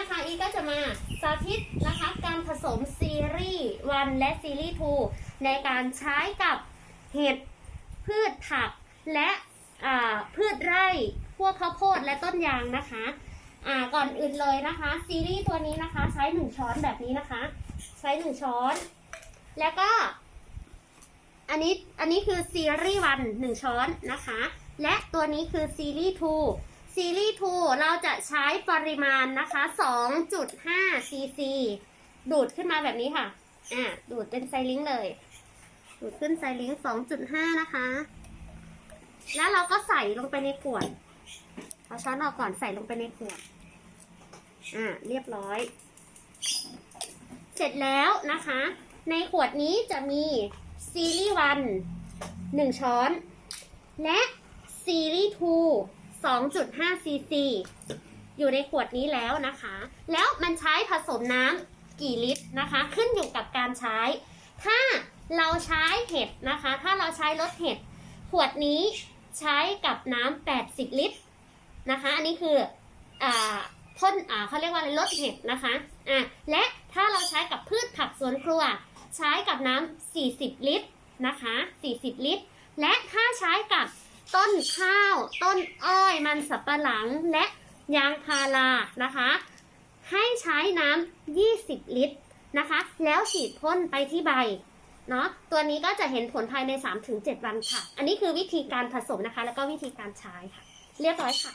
นะคะ อีก็จะมาสาธิตนะคะการผสมซีรีส์ 1 และซีรีส์ 2 ในการใช้กับเห็ดพืชผักและพืชไร่พวกข้าวโพดและต้นยางนะคะก่อนอื่นเลยนะคะ ซีรีส์ตัวนี้นะคะ ใช้ 1 ช้อนแบบนี้นะคะ ใช้ 1 ช้อน แล้วก็ อันนี้อันนี้คือซีรีส์วันหนึ่งช้อนนะคะ และตัวนี้คือซีรีส์2 ซีรีส์2เราจะใช้ปริมาณนะคะ 2.5 ซีซี ดูดขึ้นมาแบบนี้ค่ะ อ่า ดูดเป็นไซลิงเลย ดูดขึ้นไซลิง2.5 นะคะ แล้วเราก็ใส่ลงไปในขวดเอาช้อนออกก่อนใส่ลงไปในขวด อ่า เรียบร้อย เสร็จแล้วนะคะ ในขวดนี้จะมีซีรีส์วันหนึ่งช้อน และซีรีส์ทู 2.5ซีซีอยู่ในขวดนี้แล้วนะคะ แล้วมันใช้ผสมน้ำกี่ลิตรนะคะ ขึ้นอยู่กับการใช้ ถ้าเราใช้เห็ดนะคะ ถ้าเราใช้รสเห็ด ขวดนี้ใช้กับน้ำ80 ลิตรนะคะ อันนี้คืออ่าพ่นอ่าเขาเรียกว่าอะไรรสเห็ดนะคะอะและถ้าเราใช้กับพืชผักสวนครัว ใช้กับน้ำ40 ลิตรนะคะ 40 ลิตร และถ้าใช้กับ ต้นข้าว ต้นอ้อยมันสับปะหลังและยางพารานะคะ ให้ใช้น้ำ 20 ลิตรนะคะ แล้วฉีดพ่นไปที่ใบเนาะตัวนี้ก็จะเห็นผลภายใน 3-7 วันค่ะ อันนี้คือวิธีการผสมนะคะ แล้วก็วิธีการใช้ค่ะ เรียบร้อยค่ะ